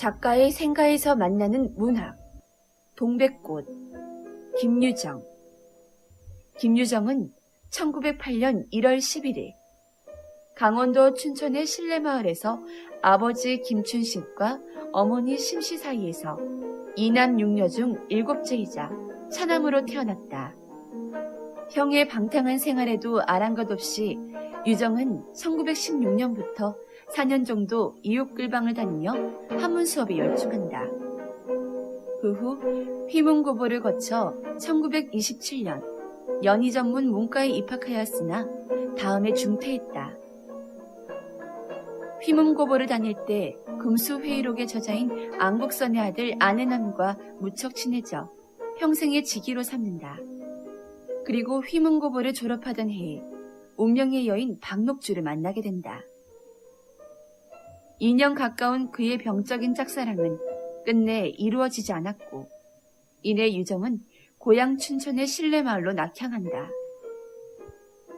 작가의 생가에서 만나는 문학. 동백꽃. 김유정. 김유정은 1908년 1월 11일 강원도 춘천의 신례마을에서 아버지 김춘식과 어머니 심씨 사이에서 이남 육녀 중 일곱째이자 차남으로 태어났다. 형의 방탕한 생활에도 아랑것 없이 유정은 1916년부터 4년 정도 이웃글방을 다니며 한문 수업에 열중한다. 그 후 휘문고보를 거쳐 1927년 연희 전문 문과에 입학하였으나 다음에 중퇴했다. 휘문고보를 다닐 때 금수회의록의 저자인 안국선의 아들 아내남과 무척 친해져 평생의 지기로 삼는다. 그리고 휘문고보를 졸업하던 해에 운명의 여인 박록주를 만나게 된다. 2년 가까운 그의 병적인 짝사랑은 끝내 이루어지지 않았고 이내 유정은 고향 춘천의 신례마을로 낙향한다.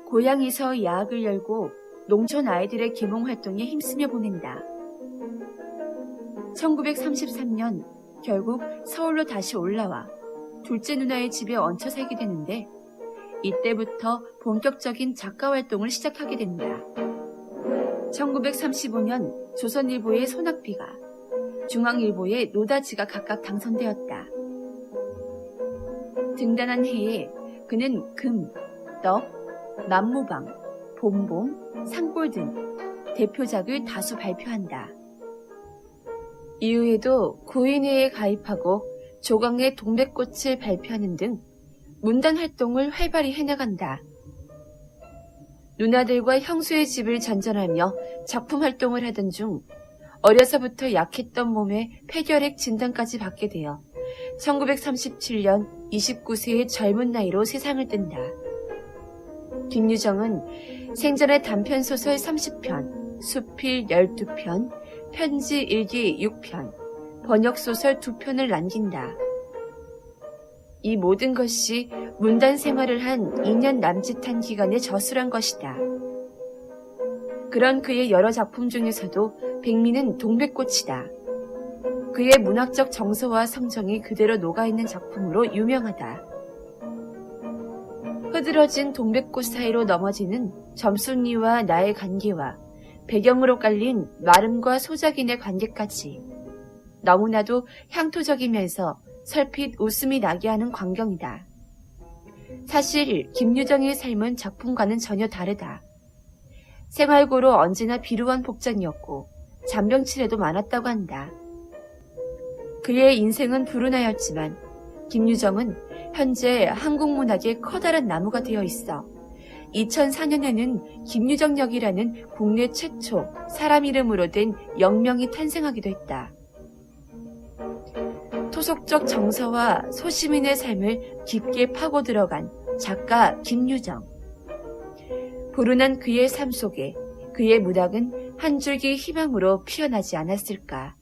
고향에서 야학을 열고 농촌 아이들의 계몽 활동에 힘쓰며 보낸다. 1933년 결국 서울로 다시 올라와 둘째 누나의 집에 얹혀 살게 되는데 이때부터 본격적인 작가 활동을 시작하게 된다. 1935년 조선일보의 손학비가 중앙일보의 노다지가 각각 당선되었다. 등단한 해에 그는 금, 떡, 만모방, 봄봄, 산골 등 대표작을 다수 발표한다. 이후에도 구인회에 가입하고 조강의 동백꽃을 발표하는 등 문단 활동을 활발히 해나간다. 누나들과 형수의 집을 전전하며 작품 활동을 하던 중 어려서부터 약했던 몸에 폐결핵 진단까지 받게 되어 1937년 29세의 젊은 나이로 세상을 뜬다. 김유정은 생전의 단편소설 30편, 수필 12편, 편지 일기 6편, 번역소설 2편을 남긴다. 이 모든 것이 문단 생활을 한 2년 남짓한 기간에 저술한 것이다. 그런 그의 여러 작품 중에서도 백미는 동백꽃이다. 그의 문학적 정서와 성정이 그대로 녹아있는 작품으로 유명하다. 흐드러진 동백꽃 사이로 넘어지는 점순이와 나의 관계와 배경으로 깔린 마름과 소작인의 관계까지 너무나도 향토적이면서 설핏 웃음이 나게 하는 광경이다. 사실 김유정의 삶은 작품과는 전혀 다르다. 생활고로 언제나 비루한 복장이었고 잔병치레도 많았다고 한다. 그의 인생은 불운하였지만 김유정은 현재 한국 문학의 커다란 나무가 되어 있어 2004년에는 김유정역이라는 국내 최초 사람 이름으로 된 영명이 탄생하기도 했다. 토속적 정서와 소시민의 삶을 깊게 파고 들어간 작가 김유정. 불운한 그의 삶 속에 그의 문학은 한 줄기 희망으로 피어나지 않았을까.